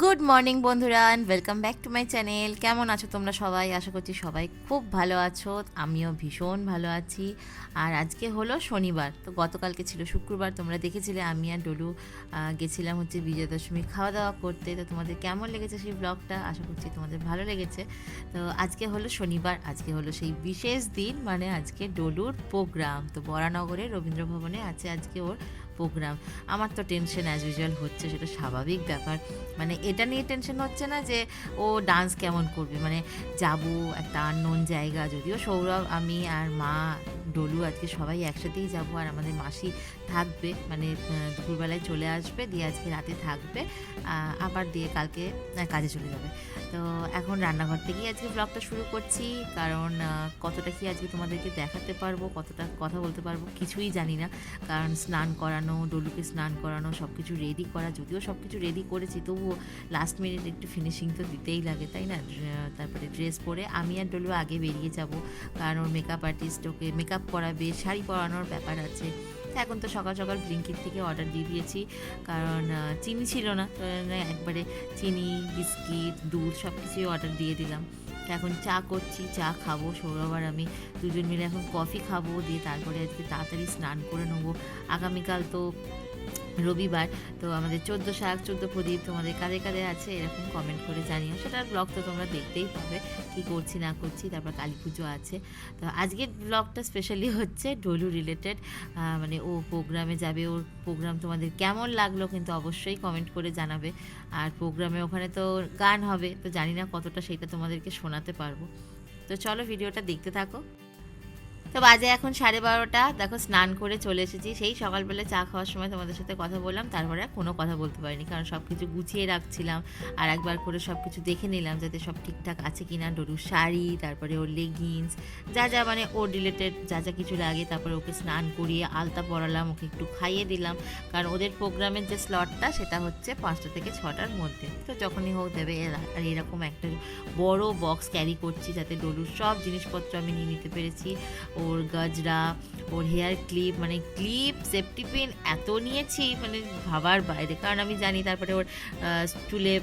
Good morning বন্ধুরা and welcome back to my channel কেমন আছো তোমরা সবাই? আশা করছি সবাই খুব ভালো আছো। আমিও ভীষণ ভালো আছি। আর আজকে হলো শনিবার, তো গতকালকে ছিল শুক্রবার। তোমরা দেখেছিলে, আমি আর ডলু গেছিলাম হচ্ছে বিজয়া দশমী খাওয়া দাওয়া করতে। তো তোমাদের কেমন লেগেছে সেই ব্লগটা আশা করছি তোমাদের ভালো লেগেছে। তো আজকে হলো শনিবার, আজকে হলো সেই বিশেষ দিন মানে আজকে ডলুর প্রোগ্রাম তো বরানগরে রবীন্দ্র ভবনে আছে আজকে ওর প্রোগ্রাম। আমার তো টেনশন অ্যাজ ইউজুয়াল হচ্ছে, সেটা স্বাভাবিক ব্যাপার। মানে এটা নিয়ে টেনশন হচ্ছে না যে, ও ডান্স কেমন করবে? মানে যাব একটা আননোন জায়গা, যদিও সৌরভ, আমি আর মা ডলু, আজকে সবাই একসাথেই যাব আর আমাদের মাসি থাকবে মানে দুপুরবেলায় চলে আসবে, দিয়ে আজকে রাতে থাকবে আবার দিয়ে কালকে কাজে চলে যাবে। তো এখন রান্নাঘর থেকেই আজকে ব্লগটা শুরু করছি, কারণ কতটা কি আজকে তোমাদেরকে দেখাতে পারব, কতটা কথা বলতে পারব কিছুই জানি না। কারণ স্নান করানো, ডলুকে স্নান করানো সব কিছু রেডি করা, যদিও সব কিছু রেডি করেছি, তবুও লাস্ট মিনিট একটু ফিনিশিং তো দিতেই লাগে, তাই না? তারপরে ড্রেস পরে আমি আর ডলু আগে বেরিয়ে যাব, কারণ মেকআপ আর্টিস্ট ওকে মেকআপ করাবে শাড়ি পরানোর ব্যাপার আছে। এখন তো সকাল সকাল ব্লিঙ্কিট থেকে অর্ডার দিয়ে দিয়েছি। কারণ চিনি ছিল না। একবারে চিনি, বিস্কিট, দুধ সব কিছুই অর্ডার দিয়ে দিলাম। এখন চা করছি, চা খাব। সৌরভ আর আমি দুজন মিলে এখন কফি খাব। দিয়ে তারপরে আজকে তাড়াতাড়ি স্নান করে নেব। আগামীকাল তো রবিবার। তো আমাদের চোদ্দ শাক, চোদ্দ প্রদীপ তোমাদের কাদের কাদের আছে এরকম কমেন্ট করে জানিও। সেটার ব্লগ তো তোমরা দেখতেই পাবে। কি করছি, না করছি, তারপর কালী পুজো আছে। তো আজকের ব্লগটা স্পেশালি হচ্ছে ডলু রিলেটেড মানে ও প্রোগ্রামে যাবে, ওর প্রোগ্রাম তোমাদের কেমন লাগল কিন্তু অবশ্যই কমেন্ট করে জানাবে। আর প্রোগ্রামে ওখানে তো গান হবে, তো জানি না কতটা সেটা তোমাদেরকে শোনাতে পারব। তো চলো ভিডিওটা দেখতে থাকো। তো বাজে এখন সাড়ে বারোটা। দেখো, স্নান করে চলে এসেছি। সেই সকালবেলা চা খাওয়ার সময় তোমাদের সাথে কথা বললাম। তারপরে কোনো কথা বলতে পারিনি, কারণ সব কিছু গুছিয়ে রাখছিলাম। আর একবার করে সব কিছু দেখে নিলাম যাতে সব ঠিকঠাক আছে কি না ডরুর শাড়ি, তারপরে ওর লেগিংস যা যা মানে ওর রিলেটেড যা যা কিছু লাগে। তারপরে ওকে স্নান করিয়ে আলতা পরালাম, ওকে একটু খাইয়ে দিলাম। কারণ ওদের প্রোগ্রামের যে স্লটটা সেটা হচ্ছে পাঁচটা থেকে ছটার মধ্যে। তো যখনই হোক, দেবে আর এরকম একটা বড় বক্স ক্যারি করছি যাতে ডলুর সব জিনিসপত্র আমি নিয়ে নিতে পেরেছি। ওর গজরা, ওর হেয়ার ক্লিপ মানে ক্লিপ, সেফটি পিন এত নিয়েছি মানে ভাবার বাইরে। কারণ আমি জানি তারপরে ওর চুলে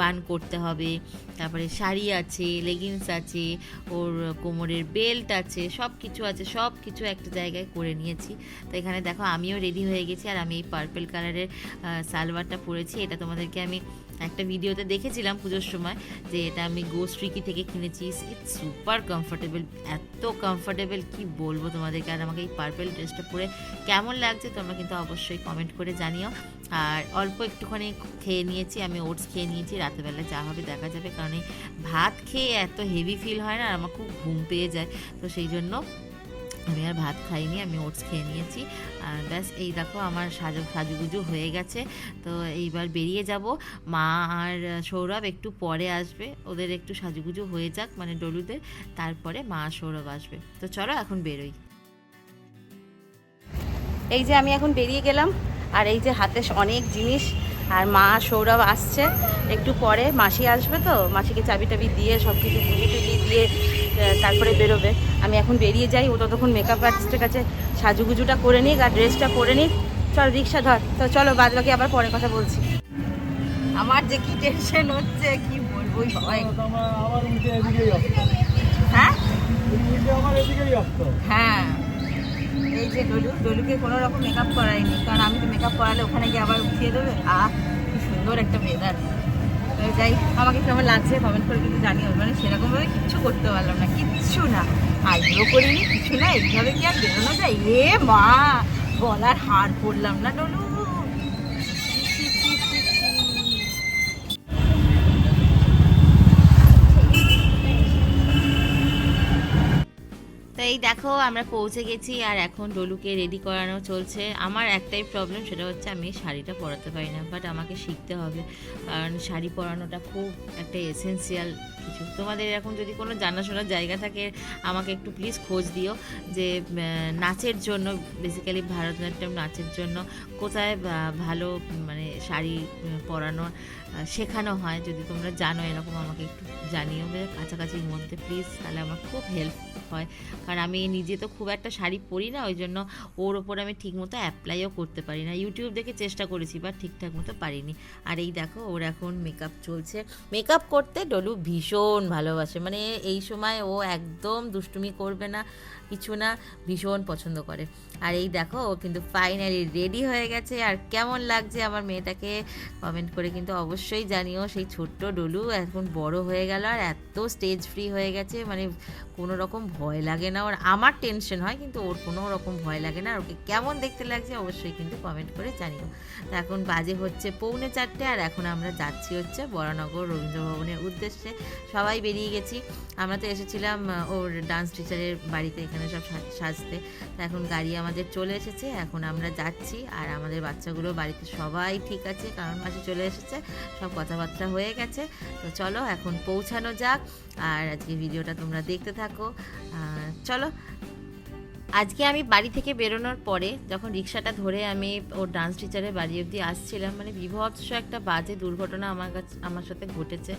বান করতে হবে, তারপরে শাড়ি আছে লেগিংস আছে, ওর কোমরের বেল্ট আছে সব কিছু আছে সব কিছু একটা জায়গায় করে নিয়েছি। তো এখানে দেখো, আমিও রেডি হয়ে গেছি, আর আমি এই পার্পেল কালারের সালোয়ারটা পরেছি। এটা তোমাদেরকে আমি একটা ভিডিওতে দেখেছিলাম পুজোর সময়, যে এটা আমি গোস্ট্রিকি থেকে কিনেছি। ইটস সুপার কমফোর্টেবল এত কমফোর্টেবল কি বলব তোমাদেরকে? আর আমাকে এই পার্পেল ড্রেসটা পরে কেমন লাগছে তোমরা কিন্তু অবশ্যই কমেন্ট করে জানিও। আর অল্প একটুখানি খেয়ে নিয়েছি, আমি ওটস খেয়ে নিয়েছি, রাতেবেলা যা হবে দেখা যাবে। কারণ ভাত খেয়ে এত হেভি ফিল হয় না, আর আমার খুব ঘুম পেয়ে যায়। তো সেই জন্য আমি আর ভাত খাইনি, আমি ওটস খেয়ে নিয়েছি। আর ব্যাস, এই দেখো আমার সাজু, সাজুগুজু হয়ে গেছে। তো এইবার বেরিয়ে যাব। মা আর সৌরভ একটু পরে আসবে। ওদের একটু সাজুগুজু হয়ে যাক মানে ডলুদের। তারপরে মা আর সৌরভ আসবে। তো চলো এখন বেরোই। এই যে আমি এখন বেরিয়ে গেলাম, আর এই যে হাতে অনেক জিনিস। আর মা সৌরভ আসছে। একটু পরে মাসি আসবে তো? মাসিকে চাবি টাবি দিয়ে সব কিছু পুজো টুজি দিয়ে তারপরে বেরোবে। আমি এখন বেরিয়ে যাই ও ততক্ষণ মেকআপ আর্টিস্টের কাছে সাজুগুজুটা করে নিক আর ড্রেসটা করে নিক। চল রিক্সা ধর। তো চলো বাদ বাকি আবার পরে কথা বলছি। আমার যে কি টেনশন হচ্ছে কি বলব হ্যাঁ। হ্যাঁ? এই যে ডলু ডলুকে কোনো রকম মেকআপ করাইনি কারণ আমি তো মেকআপ করালে ওখানে গিয়ে আবার উঠিয়ে দেবে। আহ কি সুন্দর একটা যাই আমাকে কেমন লাগছে কমেন্ট করে কিন্তু জানিও। মানে সেরকমভাবে কিচ্ছু করতে পারলাম না কিচ্ছু না। আইব্রো করিনি, কিছু না, এইভাবে কি আর বেরোনো যায়? এ মা, গলার হার পড়লাম না ডলু এই দেখো আমরা পৌঁছে গেছি আর এখন ডলুকে রেডি করানো চলছে। আমার একটাই প্রবলেম সেটা হচ্ছে আমি শাড়িটা পরাতে পারি না বাট আমাকে শিখতে হবে। কারণ শাড়ি পরানোটা খুব একটা এসেন্সিয়াল কিছু। তোমাদের এরকম যদি কোনো জানাশোনার জায়গা থাকে, আমাকে একটু প্লিজ খোঁজ দিও যে নাচের জন্য বেসিক্যালি ভারতনাট্যম নাচের জন্য কোথায় ভালো মানে শাড়ি পরানো শেখানো হয়। যদি তোমরা জানো এরকম, আমাকে একটু জানিও। কাছাকাছির মধ্যে প্লিজ তাহলে আমার খুব হেল্প হয়। কারণ আমি নিজে তো খুব একটা শাড়ি পরি না ওই জন্য ওর ওপর আমি ঠিকমতো অ্যাপ্লাইও করতে পারি না। ইউটিউব দেখে চেষ্টা করেছি বা ঠিকঠাক মতো পারিনি। আর এই দেখো, ওর এখন মেকআপ চলছে। মেকআপ করতে ডলু ভীষণ ভালোবাসে। মানে এই সময় ও একদম দুষ্টুমি করবে না। কিছু না ভীষণ পছন্দ করে। আর এই দেখো, ও কিন্তু ফাইনালি রেডি হয়ে গেছে। আর কেমন লাগছে আমার মেয়েটাকে কমেন্ট করে কিন্তু অবশ্যই জানিও। সেই ছোট্ট ডলু এখন বড় হয়ে গেল আর এত স্টেজ ফ্রি হয়ে গেছে। মানে কোনো রকম ভয় লাগে না। ওর আমার টেনশন হয়, কিন্তু ওর কোনো রকম ভয় লাগে না। আর ওকে কেমন দেখতে লাগছে অবশ্যই কিন্তু কমেন্ট করে জানিও। তো এখন বাজে হচ্ছে পৌনে চারটে আর এখন আমরা যাচ্ছি হচ্ছে বরানগর রবীন্দ্রভবনের উদ্দেশ্যে। সবাই বেরিয়ে গেছি। আমরা তো এসেছিলাম ওর ডান্স টিচারের বাড়িতে এখানে। সব সাজতে। তো এখন গাড়ি আমাদের চলে এসেছে, এখন আমরা যাচ্ছি। আর আমাদের বাচ্চাগুলো বাড়িতে সবাই ঠিক আছে, কারণ মাসে চলে এসেছে, সব কথাবার্তা হয়ে গেছে। তো চলো এখন পৌঁছানো যাক, আর আজকে ভিডিওটা তোমরা দেখতে থাকো। চলো, আজকে আমি বাড়ি থেকে বেরোনোর পরে যখন রিক্সাটা ধরে আমি ওর ডান্স টিচারের বাড়ি অবধি আসছিলাম মানে বিভৎস একটা বাজে দুর্ঘটনা আমার কাছে, আমার সাথে ঘটেছে।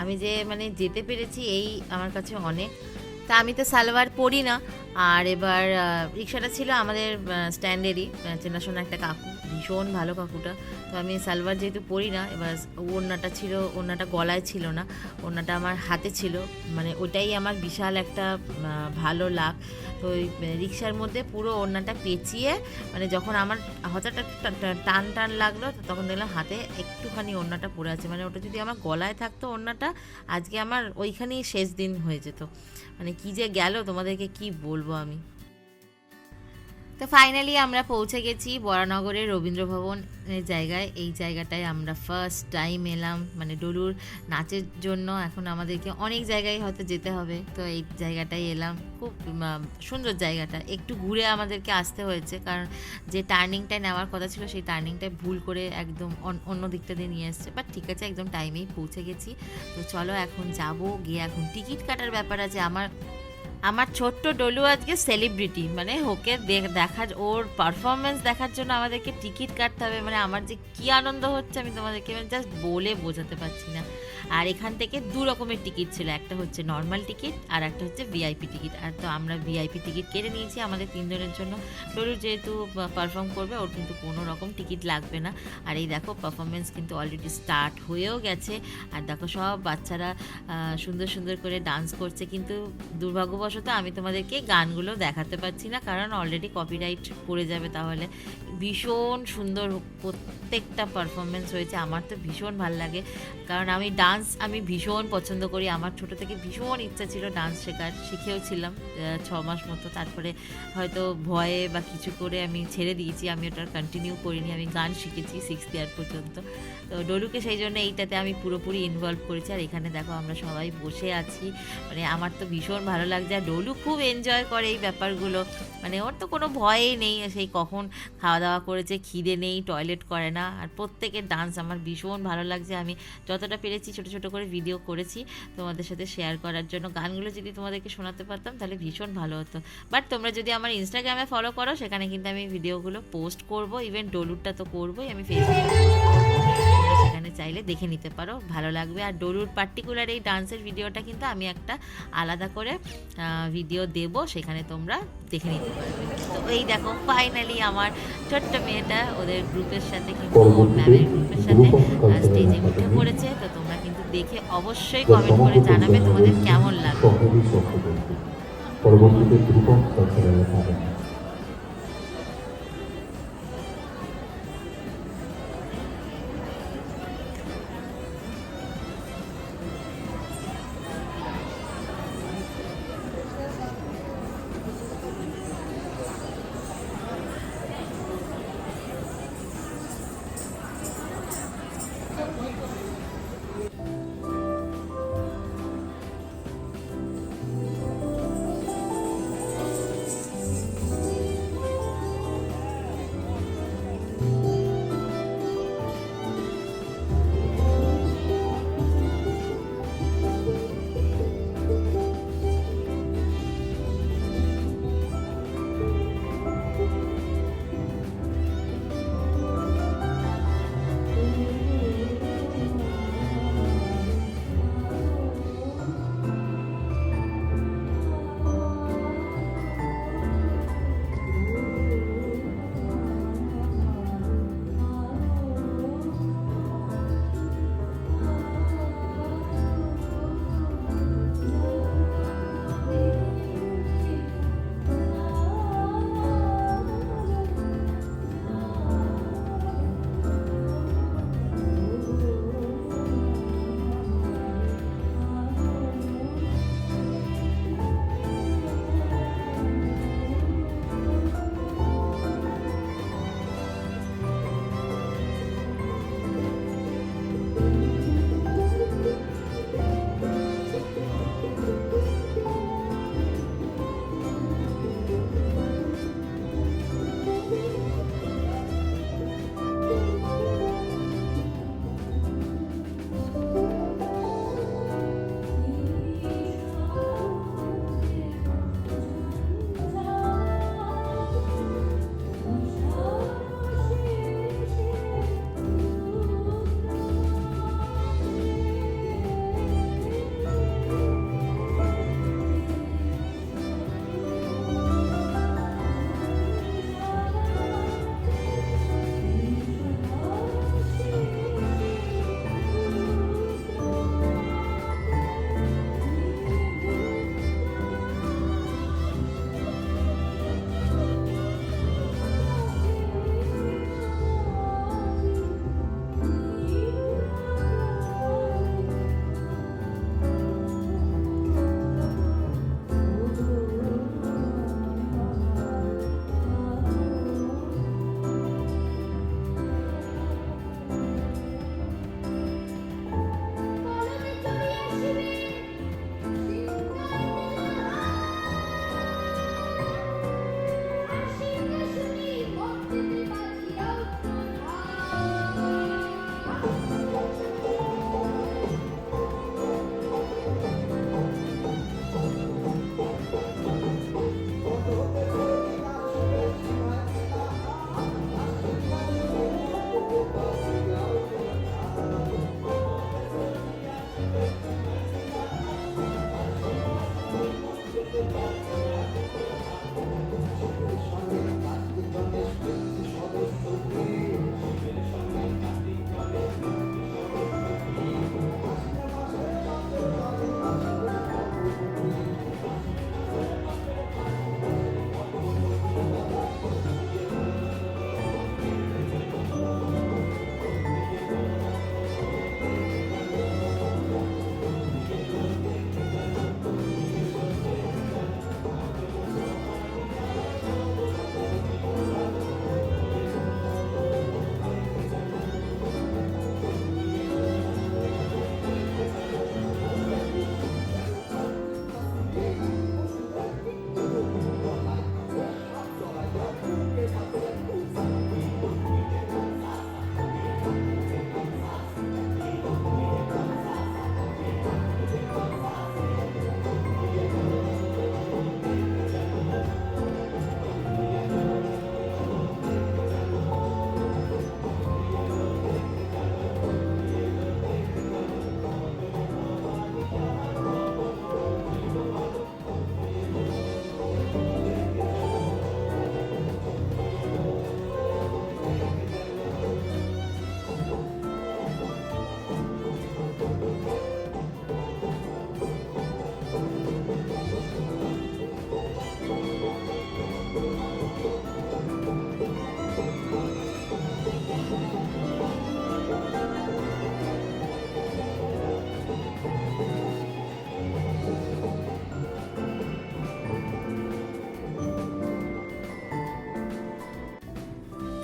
আমি যে মানে যেতে পেরেছি এই আমার কাছে অনেক। তা আমি তো সালোয়ার পরি না আর এবার রিক্সাটা ছিল আমাদের স্ট্যান্ডেরই চেনাশোনা একটা কাকু। ভীষণ ভালো কাকুটা। তো আমি সালোয়ার যেহেতু পরি না, এবার ওড়নাটা ছিল, ওড়নাটা গলায় ছিল না, ওড়নাটা আমার হাতে ছিল। মানে ওটাই আমার বিশাল একটা ভালো লাভ। তো ওই রিক্সার মধ্যে পুরো ওড়নাটা পেঁচিয়ে মানে যখন আমার হঠাৎ টান টান লাগল তখন দেখলাম হাতে একটুখানি ওড়নাটা পড়ে আছে। মানে ওটা যদি আমার গলায় থাকতো ওড়নাটা, আজকে আমার ওইখানেই শেষ দিন হয়ে যেত। মানে কি যে গেল, তোমাদেরকে কি বলব আমি? তো ফাইনালি আমরা পৌঁছে গেছি বরানগরের রবীন্দ্র ভবনের জায়গায়। এই জায়গাটায় আমরা ফার্স্ট টাইম এলাম। মানে ডলুর নাচের জন্য এখন আমাদেরকে অনেক জায়গায় হয়তো যেতে হবে। তো এই জায়গাটায় এলাম। খুব সুন্দর জায়গাটা। একটু ঘুরে আমাদেরকে আসতে হয়েছে। কারণ যে টার্নিংটা নেওয়ার কথা ছিল, সেই টার্নিংটায় ভুল করে একদম অন- অন্য দিকটা দিয়ে নিয়ে এসছে। বাট ঠিক আছে, একদম টাইমেই পৌঁছে গেছি। তো চলো এখন যাব, গিয়ে এখন টিকিট কাটার ব্যাপার আছে। আমার আমার ছোট্ট ডলু আজকে সেলিব্রিটি মানে ওকে দেখার, ওর পারফরমেন্স দেখার জন্য আমাদেরকে টিকিট কাটতে হবে। মানে আমার যে কি আনন্দ হচ্ছে আমি তোমাদেরকে জাস্ট বলে বোঝাতে পারছি না। আর এখান থেকে দু রকমের টিকিট ছিল, একটা হচ্ছে নর্মাল টিকিট আর একটা হচ্ছে ভিআইপি টিকিট। আর তো আমরা ভিআইপি টিকিট কেটে নিয়েছি আমাদের তিনজনের জন্য। ডলু যেহেতু পারফর্ম করবে, ওর কিন্তু কোনো রকম টিকিট লাগবে না। আর এই দেখো পারফরমেন্স কিন্তু অলরেডি স্টার্ট হয়েও গেছে। আর দেখো সব বাচ্চারা সুন্দর সুন্দর করে ডান্স করছে। কিন্তু দুর্ভাগ্যবশত আমি তোমাদেরকে গানগুলো দেখাতে পারছি না, কারণ অলরেডি কপিরাইট পড়ে যাবে তাহলে। ভীষণ সুন্দর প্রত্যেকটা পারফরমেন্স হয়েছে আমার তো ভীষণ ভালো লাগে। কারণ আমি ডান্স আমি ভীষণ পছন্দ করি। আমার ছোট থেকে ভীষণ ইচ্ছা ছিল ডান্স শেখার শিখেও ছিলাম ছ মাস মতো। তারপরে হয়তো ভয়ে বা কিছু করে আমি ছেড়ে দিয়েছি, আমি ওটা কন্টিনিউ করিনি। আমি গান শিখেছি সিক্স ইয়ার পর্যন্ত। তো ডলুকে সেই জন্য এইটাতে আমি পুরোপুরি ইনভলভ করেছি। আর এখানে দেখো আমরা সবাই বসে আছি। মানে আমার তো ভীষণ ভালো লাগছে। আর ডলু খুব এনজয় করে এই ব্যাপারগুলো। মানে ওর তো কোনো ভয়ই নেই। সেই কখন খাওয়া দাওয়া করেছে, খিদে নেই টয়লেট করে না। আর প্রত্যেকের ডান্স আমার ভীষণ ভালো লাগছে। আমি যতটা পেরেছি ছোট ছোট করে ভিডিও করেছি তোমাদের সাথে শেয়ার করার জন্য। গানগুলো যদি তোমাদেরকে শোনাতে পারতাম তাহলে ভীষণ ভালো হতো। বাট তোমরা যদি আমার ইনস্টাগ্রামে ফলো করো, সেখানে কিন্তু আমি ভিডিওগুলো পোস্ট করব। ইভেন ডলুরটা তো করবোই, আমি ফেসবুকে সেখানে চাইলে দেখে নিতে পারো ভালো লাগবে। আর ডলুর পার্টিকুলার এই ডান্সের ভিডিওটা কিন্তু আমি একটা আলাদা করে ভিডিও দেব সেখানে তোমরা দেখে নিতে পারবে। তো এই দেখো ফাইনালি আমার ছোট্ট মেয়েটা ওদের গ্রুপের সাথে কিন্তু ম্যামের গ্রুপের সাথে স্টেজে উঠে পড়েছে। তো তোমরা কিন্তু দেখে অবশ্যই কমেন্ট করে জানাবে তোমাদের কেমন লাগবে পরবর্তীতে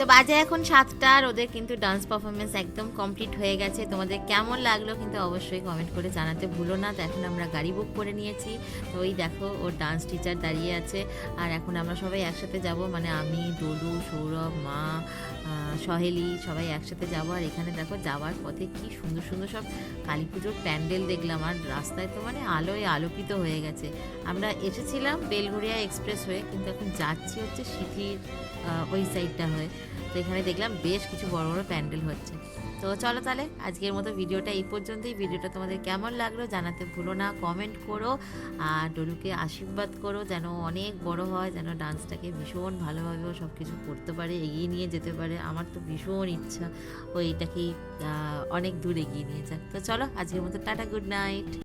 একাডেমি বাজে এখন সাতটা আর ওদের কিন্তু ডান্স পারফরমেন্স একদম কমপ্লিট হয়ে গেছে। তোমাদের কেমন লাগল কিন্তু অবশ্যই কমেন্ট করে জানাতে ভুলো না। তো এখন আমরা গাড়ি বুক করে নিয়েছি। তো ওই দেখো, ওর ডান্স টিচার দাঁড়িয়ে আছে। আর এখন আমরা সবাই একসাথে যাব। মানে আমি ডলু সৌরভ, মা সহেলি, সবাই একসাথে যাব। আর এখানে দেখো যাওয়ার পথে কি সুন্দর সুন্দর সব কালী পুজোর প্যান্ডেল দেখলাম। আর রাস্তায় তো মানে আলোয় আলোকিত হয়ে গেছে। আমরা এসেছিলাম বেলঘরিয়া এক্সপ্রেস হয়ে, কিন্তু এখন যাচ্ছি হচ্ছে সিটির ওই সাইডটা হয়ে। তো এখানে দেখলাম বেশ কিছু বড় বড় প্যান্ডেল হচ্ছে। তো চলো তাহলে আজকের মতো ভিডিওটা এই পর্যন্তই। ভিডিওটা তোমাদের কেমন লাগল জানাতে ভুলো না কমেন্ট করো আর ডলুকে আশীর্বাদ করো যেন অনেক বড় হয়, যেন ডান্সটাকে ভীষণ ভালোভাবে ও সব কিছু করতে পারে, এগিয়ে নিয়ে যেতে পারে। আমার তো ভীষণ ইচ্ছা ও এটাকেই অনেক দূর এগিয়ে নিয়ে যাক। তো চলো আজকের মতো টাটা গুড নাইট